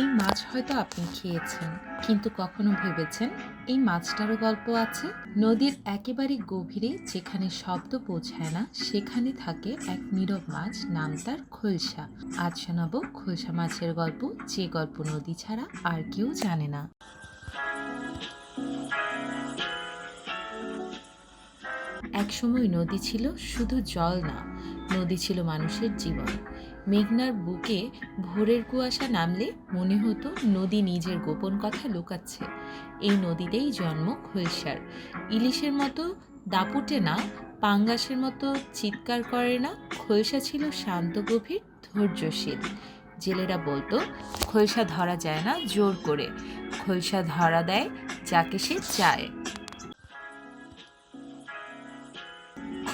এই মাছ হয়তো আপনি খেয়েছেন, কিন্তু কখনো ভেবেছেন এই মাছটারও গল্প আছে? নদীর একেবারে গভীরে যেখানে শব্দ পৌঁছায় না, সেখানে থাকে এক নীরব মাছ নাম তার খোলসা। আজ শোনাবো খোলসা মাছের গল্প, যে গল্প নদী ছাড়া আর কেউ জানে না। একসময় নদী ছিল শুধু জল না, নদী ছিল মানুষের জীবন। মেঘনার বুকে ভোরের কুয়াশা নামলে মনে হতো নদী নিজের গোপন কথা লুকাচ্ছে। এই নদীতেই জন্ম খৈলসার ইলিশের মতো দাপুটে না, পাঙ্গাসের মতো চিৎকার করে না খৈলসা ছিল শান্ত গভীর ধৈর্যশীল। জেলেরা বলতো খৈলসা ধরা যায় না, জোর করে। খৈলসা ধরা দেয় যাকে সে চায়।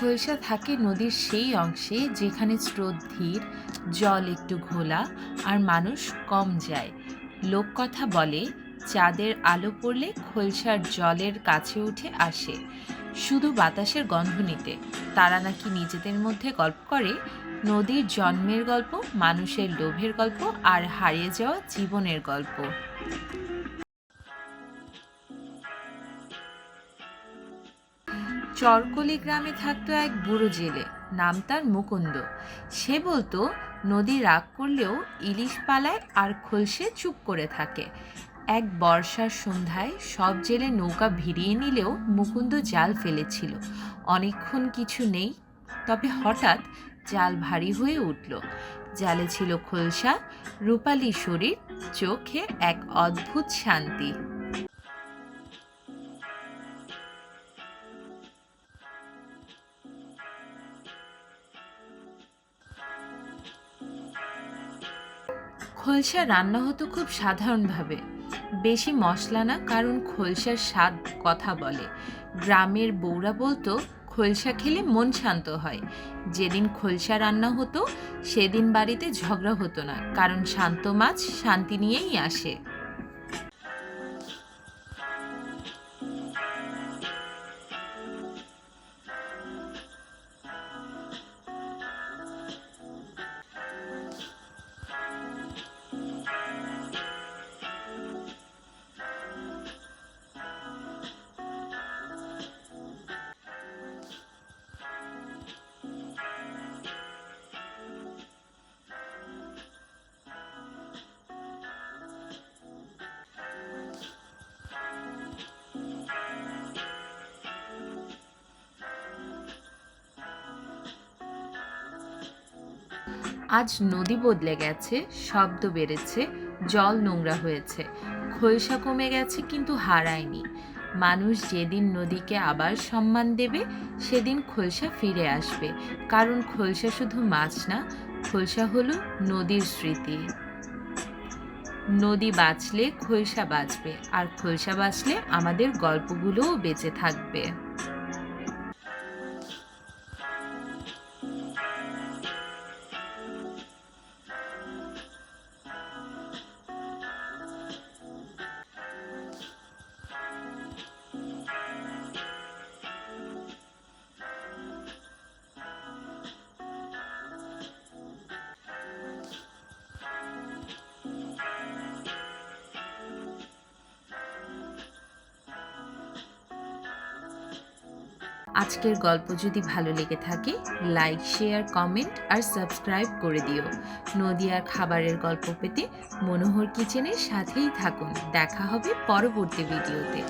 খৈলসা থাকে নদীর সেই অংশে যেখানে স্রোত ধীর, জল একটু ঘোলা আর মানুষ কম যায়। লোককথা বলে, চাঁদের আলো পড়লে খৈলসার জলের কাছে উঠে আসে। শুধু বাতাসের গন্ধ নিতে। তারা নাকি নিজেদের মধ্যে গল্প করে, নদীর জন্মের গল্প, মানুষের লোভের গল্প আর হারিয়ে যাওয়া জীবনের গল্প। চরকলি গ্রামে থাকতো এক বুড়ো জেলে, নাম তার মুকুন্দ। সে বলতো, নদী রাগ করলেও ইলিশ পালায় আর খোলসে চুপ করে থাকে। এক বর্ষার সন্ধ্যায় সব জেলে নৌকা ভিড়িয়ে নিলেও মুকুন্দ জাল ফেলেছিল। অনেকক্ষণ কিছু নেই, তবে হঠাৎ জাল ভারী হয়ে উঠল। জালে ছিল খোলসা, রূপালী শরীর, চোখে এক অদ্ভুত শান্তি। খোলসা রান্না হতো খুব সাধারণভাবে। বেশি মশলা না, কারণ খোলসার স্বাদ কথা বলে। গ্রামের বউরা বলতো, খোলসা খেলে মন শান্ত হয়। যেদিন খোলসা রান্না হতো, সেদিন বাড়িতে ঝগড়া হতো না, কারণ শান্ত মাছ শান্তি নিয়েই আসে। আজ নদী বদলে গেছে, শব্দ বেড়েছে, জল নোংরা হয়েছে। খৈসা কমে গেছে কিন্তু হারায়নি। মানুষ যেদিন নদীকে আবার সম্মান দেবে, সেদিন খোলসা ফিরে আসবে। কারণ খোলসা শুধু মাছ না, খোলসা হলো নদীর স্মৃতি। নদী বাঁচলে খোলসা বাঁচবে, আর খোলসা বাঁচলে আমাদের গল্পগুলোও বেঁচে থাকবে। আজকের গল্প যদি ভালো লেগে থাকে লাইক শেয়ার কমেন্ট আর সাবস্ক্রাইব করে দিও। নদিয়ার খাবারের গল্প পেতে মনোহর কিচেনের সাথেই থাকুন। দেখা হবে পরবর্তী ভিডিওতে